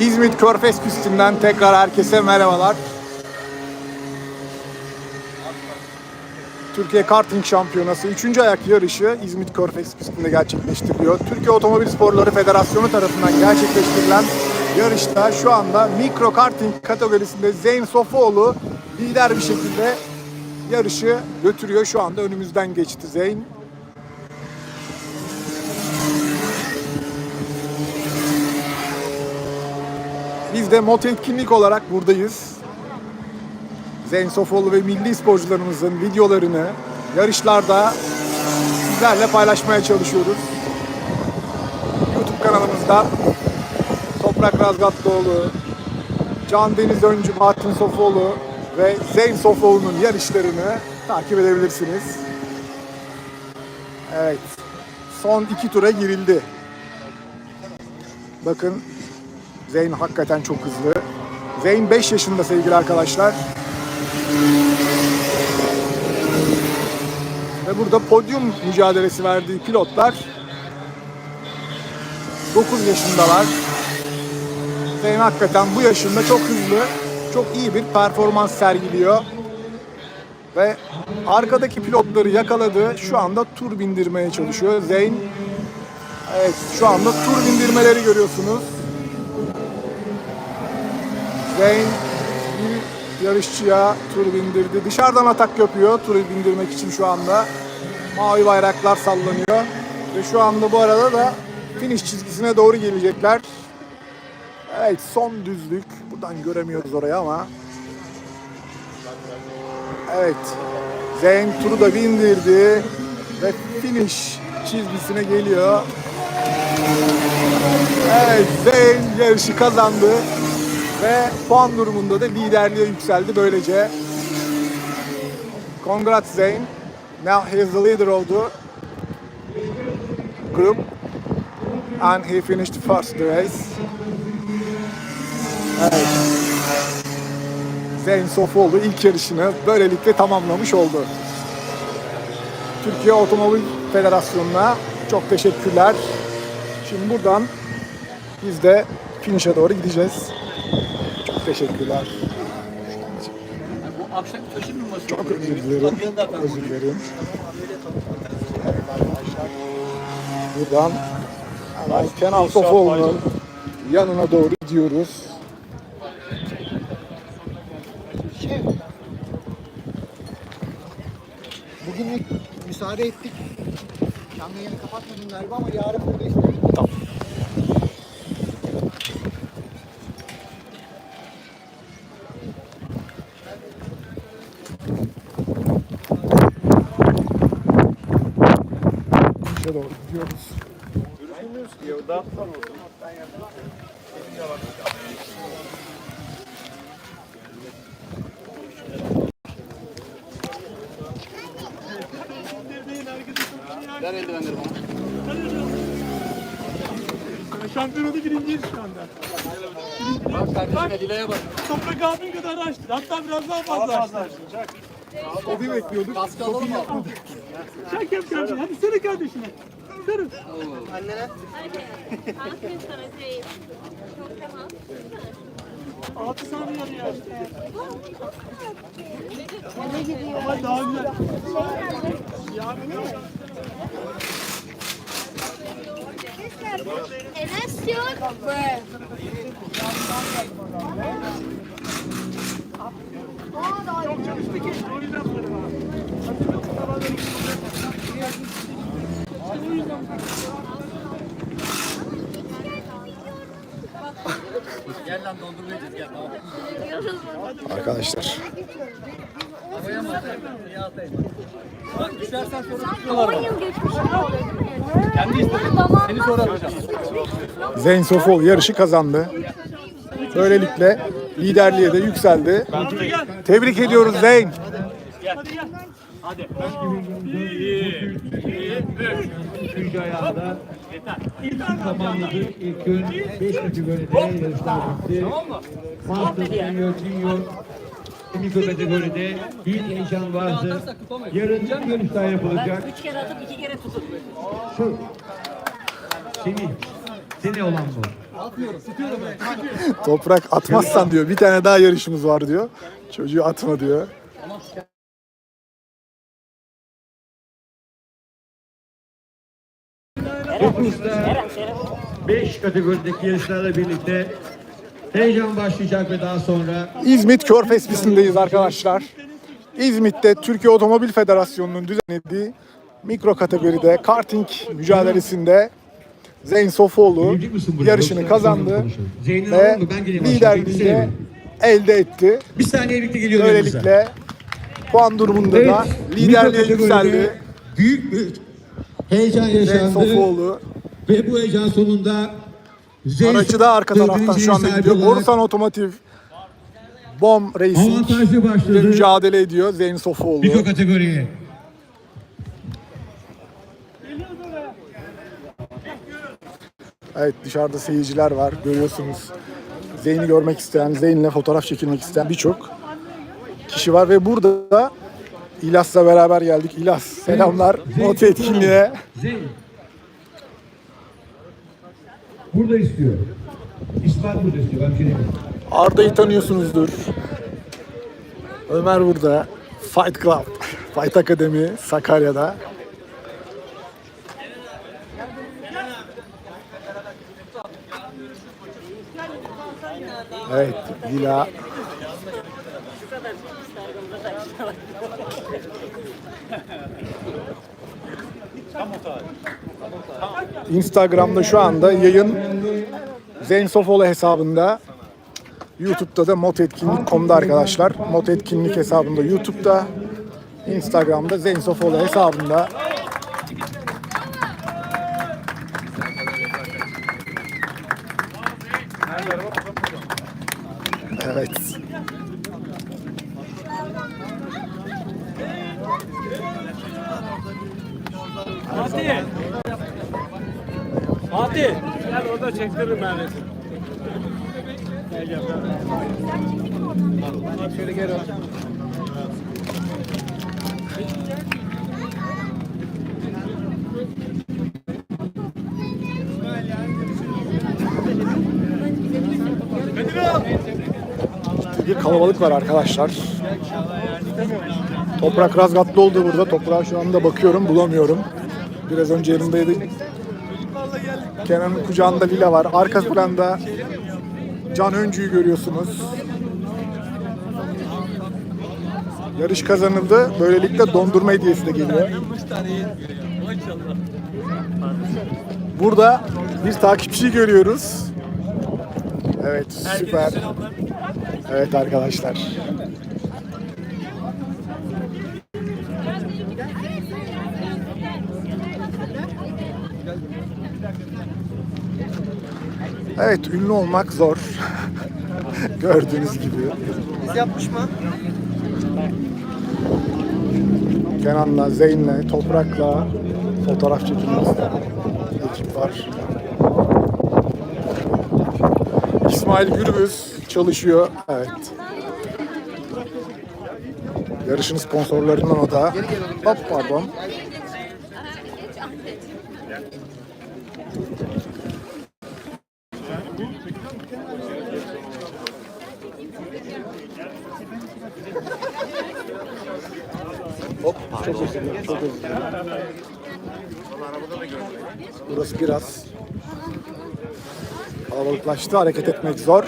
İzmit Körfez pistinden tekrar herkese merhabalar. Türkiye Karting Şampiyonası 3. ayak yarışı İzmit Körfez pistinde gerçekleştiriliyor. Türkiye Otomobil Sporları Federasyonu tarafından gerçekleştirilen yarışta şu anda mikro karting kategorisinde Zeyn Sofuoğlu lider bir şekilde yarışı götürüyor. Şu anda önümüzden geçti Zeyn. Biz de moto etkinlik olarak buradayız. Zeyn Sofoğlu ve milli sporcularımızın videolarını yarışlarda sizlerle paylaşmaya çalışıyoruz. YouTube kanalımızda Toprak Razgatlıoğlu, Can Deniz Öncü, Bahattin Sofoğlu ve Zeyn Sofoğlu'nun yarışlarını takip edebilirsiniz. Evet. Son iki tura girildi. Bakın Zeyn hakikaten çok hızlı. Zeyn 5 yaşında sevgili arkadaşlar. Ve burada podyum mücadelesi verdiği pilotlar 9 yaşındalar. Zeyn hakikaten bu yaşında çok hızlı, çok iyi bir performans sergiliyor. Ve arkadaki pilotları yakaladı. Şu anda tur bindirmeye çalışıyor. Zeyn Evet şu anda tur bindirmeleri görüyorsunuz. Zeyn bir yarışçıya tur bindirdi. Dışarıdan atak yapıyor tur bindirmek için şu anda. Mavi bayraklar sallanıyor. Ve şu anda bu arada da finish çizgisine doğru gelecekler. Evet son düzlük. Buradan göremiyoruz orayı ama. Evet. Zeyn turu da bindirdi. Ve finish çizgisine geliyor. Evet Zeyn yarışı kazandı. Ve puan durumunda da liderliğe yükseldi böylece. Congrats Zeyn. Now he is the leader of the group. And he finished first the race. Evet. Zeyn Sofoğlu ilk yarışını böylelikle tamamlamış oldu. Türkiye Otomobil Federasyonu'na çok teşekkürler. Şimdi buradan biz de finish'e doğru gideceğiz. Teşekkürler. Bu akşam taşınmaması. Çok özür dilerim. Özür dilerim. Buradan hemen Kenan yanına doğru gidiyoruz. Bugünlük müsaade ettik. Canlı yayını kapatmadım galiba ama yarın buradayız. Tamam. İşe doğru gidiyoruz. Ver eldivenleri bana. Şampiyonada birinciyiz şu anda. Bak kardeşime Dile'ye bak. Toprak abim kadar açtı. Hatta biraz daha fazla açtı. Kobi bekliyorduk. Kaskı alalım mı? Çak yap kardeşim. Hadi sarı kardeşine. Çok tamam. 6 saniye yarıyor açtı. Ama daha güzel. Enes diyor. Çok çalıştı ki. O yüzden böyle var. Gel lan dondurma yiyeceğiz gel tamam. Arkadaşlar Havaya mı atayım? İyi atayım. Bak düşersen sonra tutuyorlar 10 bana. yıl geçmiş ne oluyor değil mi? Kendi istedim. Seni sonra alacağım. Zeyn Sofoğlu yarışı kazandı. Böylelikle liderliğe de yükseldi. Tebrik ediyoruz Zeyn. Hadi gel. Hadi. Üçüncü ayağında tamamladı. İlk gün 5 kategoride yarışlar bitti. Master Senior Junior mikro kategoride büyük heyecan vardı. Yarın yarış daha yapılacak. Üç kere atıp iki kere tutun. Şu. Semih. Seni olan bu. Toprak atmazsan diyor. Bir tane daha yarışımız var diyor. Çocuğu atma diyor. Kıbrıs'ta 5 kategorideki yarışlarla birlikte heyecan başlayacak ve daha sonra İzmit Körfez pistindeyiz arkadaşlar. İzmit'te Türkiye Otomobil Federasyonu'nun düzenlediği mikro kategoride karting mücadelesinde Zeyn Sofoğlu yarışını kazandı ve liderliği elde etti. bir saniye birlikte yanınıza. Böylelikle puan durumunda Evet, da liderliğe yükseldi. Büyük bir heyecan yaşandı. Ve bu heyecan sonunda Zeyn Aracı da arka taraftan şu anda gidiyor. Borusan Otomotiv Bom Racing ile mücadele ediyor Zeyn Sofoğlu. mikro kategoriye. Evet dışarıda seyirciler var görüyorsunuz. Zeyn'i görmek isteyen, Zeyn'le fotoğraf çekilmek isteyen birçok kişi var ve burada da İlas'la beraber geldik. İlas selamlar moto etkinliğe. Burada istiyor. İspat burada istiyor. Şey. Arda'yı tanıyorsunuzdur. Ömer burada. Fight Club, Fight Akademi Sakarya'da. Evet, Dila. Instagram'da şu anda yayın Zeyn Sofoğlu hesabında YouTube'da da motetkinlik.com'da arkadaşlar. Motetkinlik hesabında YouTube'da, Instagram'da Zeyn Sofoğlu hesabında. Evet. Fatih. Fatih. Gel orada çektiririm ben resim. Gel gel. Bak şöyle gel. Bir kalabalık var arkadaşlar. Toprak Razgatlı oldu burada. Toprağa şu anda bakıyorum bulamıyorum. Biraz önce yanımdaydı. Kenan'ın kucağında Lila var. Arka planda Can Öncü'yü görüyorsunuz. Yarış kazanıldı. Böylelikle dondurma hediyesi de geliyor. Burada bir takipçiyi görüyoruz. Evet süper. Evet arkadaşlar. Evet ünlü olmak zor. Gördüğünüz gibi. Biz yapmış mı? Kenan'la, Zeyn'le, Toprak'la fotoğraf çekilmek isteyen ekip var. İsmail Gürbüz çalışıyor. Evet. Yarışın sponsorlarından o da. Hop pardon. Hop çok özür dilerim. Çok özür dilerim. Burası biraz kalabalıklaştı. Hareket etmek zor.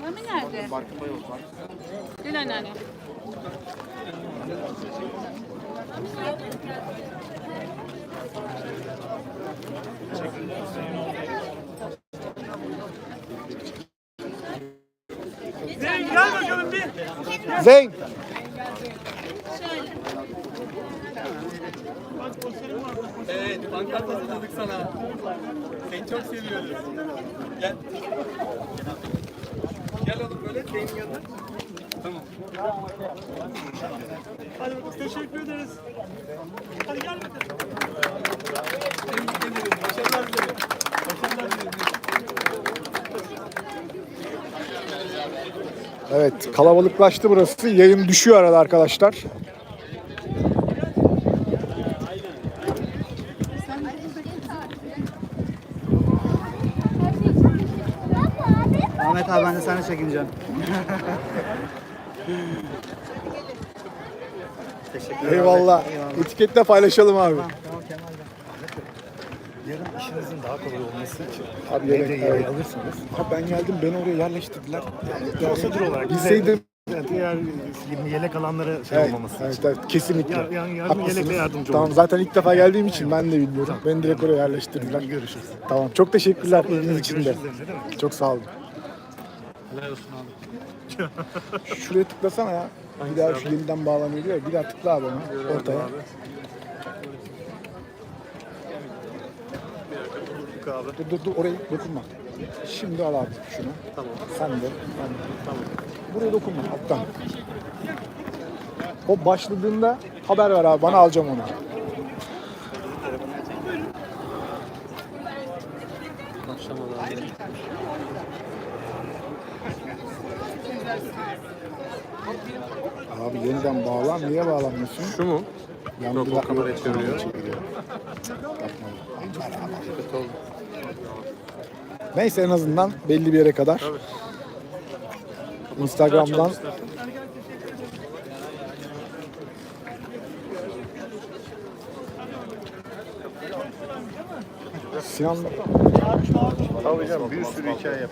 Mami nerede? Dün anneanne. Zeyn gel bakalım bir. Zeyn. Evet, pankart hazırladık sana. Seni çok seviyoruz. Gel. Gel oğlum böyle senin yanına. Tamam. Hadi bakalım teşekkür ederiz. Hadi gel bakalım. Tebrik ederim. Başarılar dilerim. Başarılar dilerim. Evet kalabalıklaştı burası. Yayın düşüyor arada arkadaşlar. Abi ben de sana çekineceğim. Teşekkür Eyvallah. Etiketle paylaşalım abi. Yarın işinizin daha kolay olması için Abi evde yedek, yayı evet. alırsanız Abi ben geldim beni oraya yerleştirdiler. prosedür olarak bize- Bilseydim. Evet, diğer yelek alanlara şey Evet, olmaması evet, için. evet, kesinlikle. Ya- yani yardım Haklısınız. yelekle yardımcı Tamam olun. zaten ilk defa geldiğim için ben de bilmiyorum. Beni direkt oraya yerleştirdiler. Görüşürüz. Tamam çok teşekkürler ilginiz için de. Görüşürüz evde değil Çok sağ olun. Şuraya tıklasana ya. Bir daha şu yeniden bağlanıyor diyor ya. Bir daha tıkla abi ona ortaya. Dur dur dur orayı dokunma. Şimdi al abi şunu. Tamam. Sen de. Ben de. Tamam. Buraya dokunma alttan. O başladığında haber ver abi bana alacağım onu. Abi yeniden bağlan. Niye bağlanmıyorsun? Şu mu? Yok o kamerayı çeviriyor. Neyse en azından belli bir yere kadar. Instagram'dan Sinan Tabii canım bir sürü hikaye yap.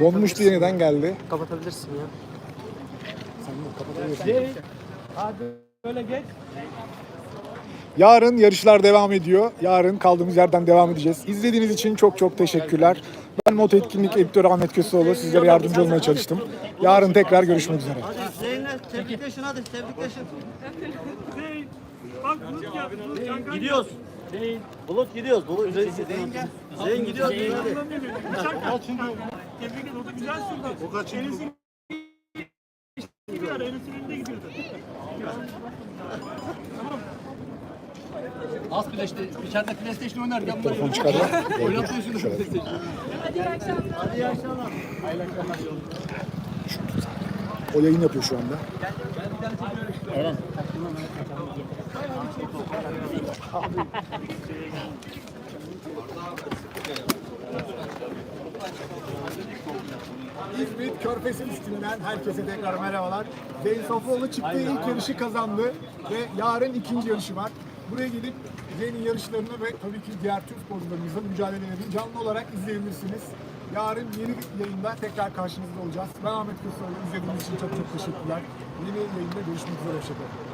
donmuştu yeniden geldi. Kapatabilirsin ya. Böyle geç. Yarın yarışlar devam ediyor. Yarın kaldığımız yerden devam edeceğiz. İzlediğiniz için çok çok teşekkürler. Ben Moto Etkinlik Editörü Ahmet Köseoğlu. Sizlere yardımcı olmaya çalıştım. Yarın tekrar görüşmek üzere. Zeynep tebrikleşin hadi tebrikleşin. Zeyn. Bak Bulut Cankay Gidiyoruz. Bulut gidiyoruz. Bulut Zeyn gel. Zeyn gidiyoruz. Hadi. Uçak geldi. Tebrik ederim. O da güzel sürdü. O kaç Enes'in gidiyor. Enes'in önünde gidiyordu. Az PlayStation, içeride PlayStation oynar. Gel buraya. Telefon çıkar ya. Oynatmıyorsunuz PlayStation. O yayın yapıyor şu anda. İzmit Körfez pistinden herkese tekrar merhabalar. Zeyn Safoğlu çıktığı ilk yarışı kazandı ve yarın ikinci yarışı var. Buraya gelip Zeyn'in yarışlarını ve tabii ki diğer Türk sporcularımızın mücadelelerini canlı olarak izleyebilirsiniz. Yarın yeni yayında tekrar karşınızda olacağız. Ben Ahmet Köseoğlu. İzlediğiniz için çok çok teşekkürler. Yeni yayında görüşmek üzere. Hoşçakalın.